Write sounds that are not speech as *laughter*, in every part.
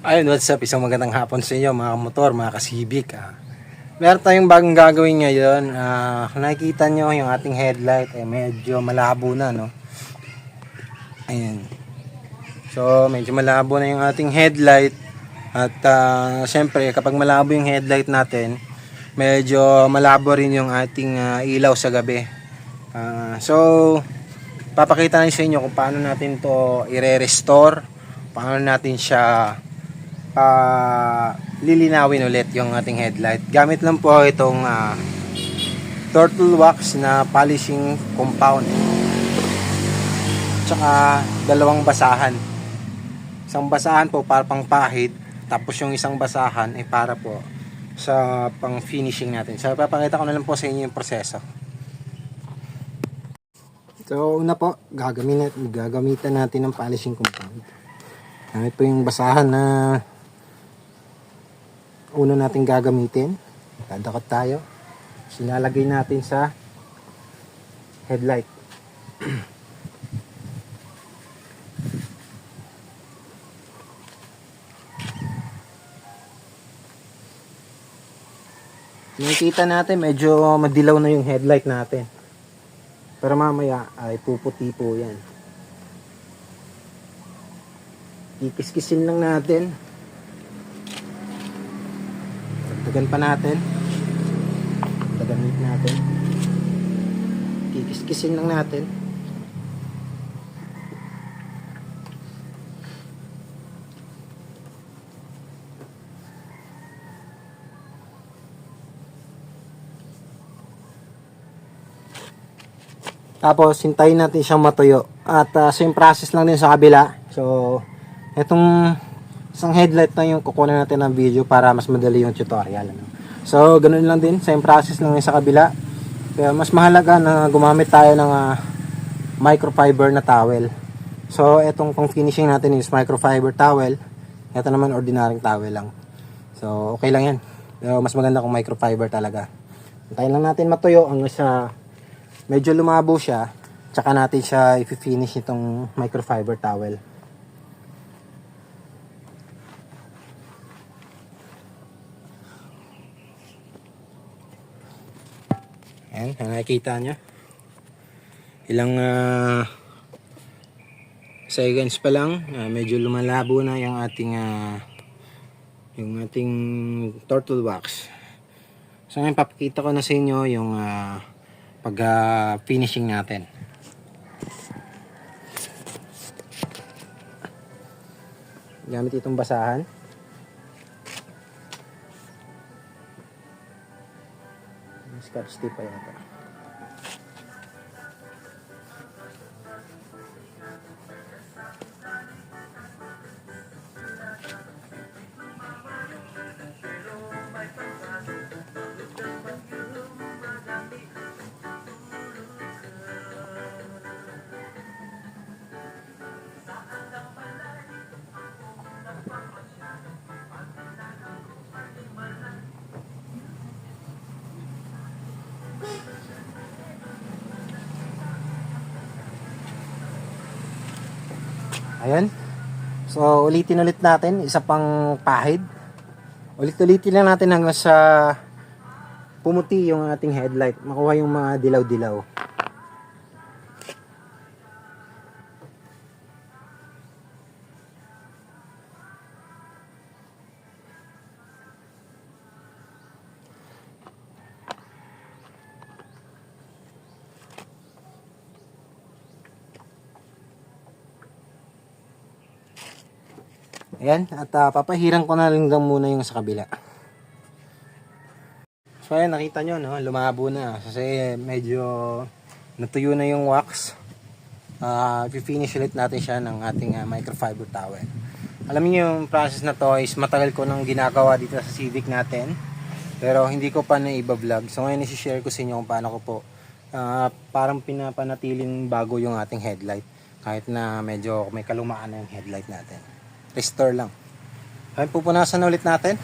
Ayun, what's up? Isang magandang hapon sa inyo mga motor, mga kasibik. Ah. Meron tayong bagong gagawin ngayon. Ah, nakikita nyo yung ating headlight, eh, medyo malabo na, no? Ayan. So, medyo malabo na yung ating headlight. At ah, syempre, kapag malabo yung headlight natin, medyo malabo rin yung ating ah, ilaw sa gabi. Ah, so, papakita natin sa inyo kung paano natin to i-restore, paano natin siya ah lilinawin ulit yung ating headlight. Gamit lang po itong ah, turtle wax na polishing compound. Tsaka dalawang basahan. Isang basahan po para pang pahid, tapos yung isang basahan ay para po sa pang finishing natin. So papakita ko na lang po sa inyo yung proseso. So una po, gagamitan, gagamitan natin ng polishing compound. Gamit po yung basahan na una natin gagamitin. Dadakot tayo. Sinalagay natin sa headlight. *clears throat* Nakikita natin medyo madilaw na yung headlight natin. Pero mamaya ay puputi po yan. Kikiskisin lang natin. Dagdagan pa natin. Dagdagan natin. Kikiskisin lang natin. Tapos, hintayin natin siyang matuyo. At uh, same process lang din sa kabila. So, itong isang headlight na yung kukunan natin ng video para mas madali yung tutorial. Ano? So, ganun lang din. Same process lang sa kabila. Kaya mas mahalaga na gumamit tayo ng uh, microfiber na towel. So, itong pang finishing natin is microfiber towel. Ito naman ordinaryong towel lang. So, okay lang yan. Pero mas maganda kung microfiber talaga. Hintayin lang natin matuyo hanggang sa medyo lumabo siya. Tsaka natin siya i-finish itong microfiber towel. Ayan, nakikita nyo. Ilang ah, seconds pa lang, ah, medyo lumalabo na yung ating ah, yung ating turtle wax. So ngayon papakita ko na sa inyo yung ah, pag ah, finishing natin. Gamit itong basahan. Scotch tape pa yata. Ayan. So, ulitin ulit natin. Isa pang pahid. Ulit-ulitin lang natin hanggang sa pumuti yung ating headlight. Makuha yung mga dilaw-dilaw. Ayan, at ah, papahiran ko na lang lang muna yung sa kabila. So ayan, nakita nyo, no? lumabo na. Kasi medyo natuyo na yung wax. Uh, finish ulit natin siya ng ating ah, microfiber towel. Alam niyo yung process na to is matagal ko nang ginagawa dito sa Civic natin. Pero hindi ko pa na iba-vlog. So ngayon isi-share ko sa inyo kung paano ko po ah, parang pinapanatiling bago yung ating headlight. Kahit na medyo may kalumaan na yung headlight natin restore lang. Ayun, pupunasan na ulit natin.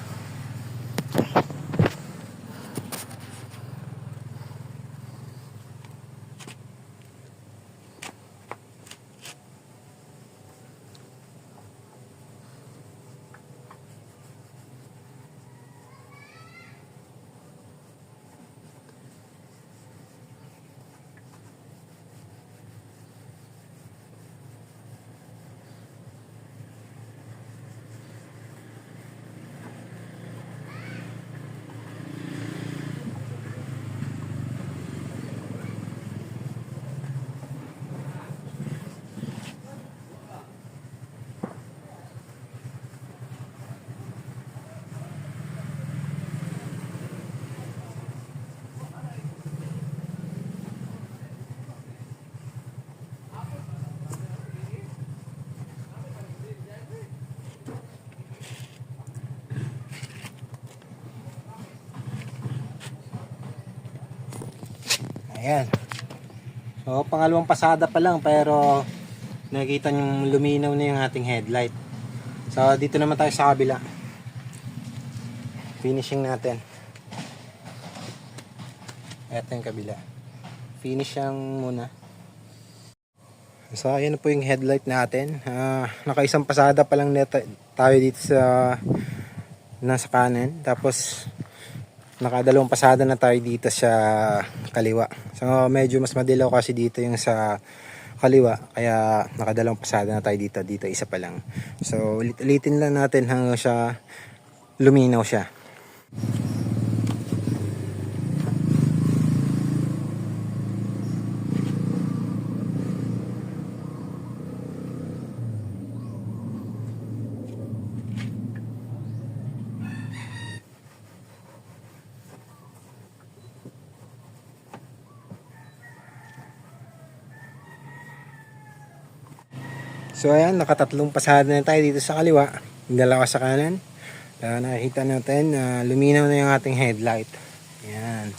Ayan. So, pangalawang pasada pa lang pero nakikita nyo luminaw na yung ating headlight. So, dito naman tayo sa kabila. Finishing natin. Ito yung kabila. Finish lang muna. So, ayan po yung headlight natin. Ah, nakaisang pasada pa lang tayo dito sa nasa kanan. Tapos, nakadalawang pasada na tayo dito sa kaliwa. So, medyo mas madilaw kasi dito yung sa kaliwa. Kaya, nakadalawang pasada na tayo dito. Dito, isa pa lang. So, ulit-ulitin lang natin hanggang siya luminaw siya. So ayan, nakatatlong pasada na tayo dito sa kaliwa. Yung dalawa sa kanan. Uh, nakikita natin na luminaw na yung ating headlight. Ayan.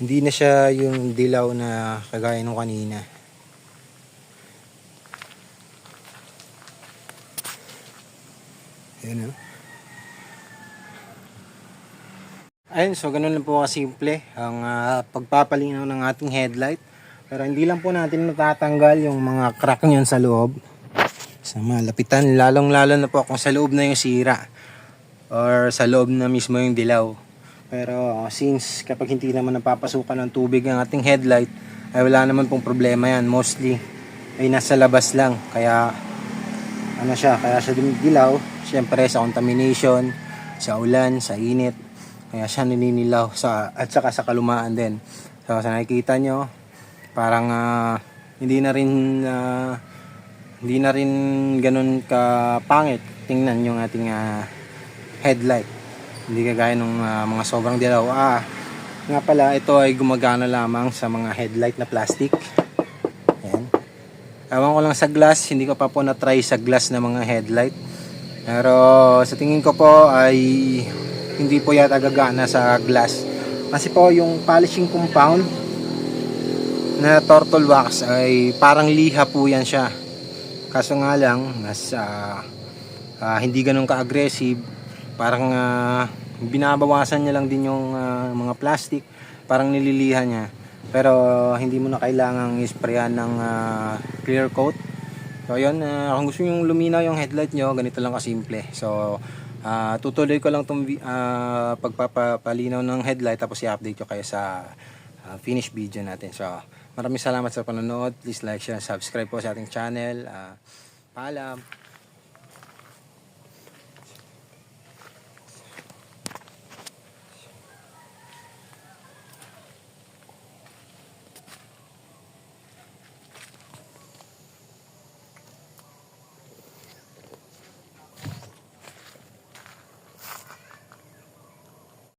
Hindi na siya yung dilaw na kagaya nung kanina. Ayan o. Ayun, so ganun lang po kasimple ang ah, pagpapalinaw ng ating headlight. Pero hindi lang po natin natatanggal yung mga crack niyan sa loob. Sa malapitan, lalong lalo na po kung sa loob na yung sira. Or sa loob na mismo yung dilaw. Pero since kapag hindi naman napapasukan ng tubig ang ating headlight, ay wala naman pong problema yan. Mostly ay nasa labas lang. Kaya ano siya, kaya siya dilaw. Siyempre sa contamination, sa ulan, sa init. Kaya siya naninilaw sa at saka sa kalumaan din. So sa nakikita nyo, parang ah, hindi na rin ah, hindi na rin ganun ka pangit tingnan yung ating ah, headlight. Hindi kagaya ng ah, mga sobrang dilaw. Ah, nga pala, ito ay gumagana lamang sa mga headlight na plastic. Ayan. Ewan ko lang sa glass, hindi ko pa po na-try sa glass na mga headlight. Pero sa tingin ko po ay hindi po yata gagana sa glass. Kasi po yung polishing compound na turtle wax ay parang liha po yan siya. Kaso nga lang, mas ah, ah, hindi ganun ka-aggressive. Parang ah, binabawasan niya lang din yung ah, mga plastic. Parang nililiha niya. Pero hindi mo na kailangang isprayan ng ah, clear coat. So yun, ah, kung gusto yung luminaw yung headlight nyo, ganito lang kasimple. So ah, tutuloy ko lang itong pagpapalinaw ng headlight tapos i-update ko kayo sa ah, finish video natin. So maraming salamat sa panonood. Please like, share, and subscribe po sa ating channel. Ah, paalam!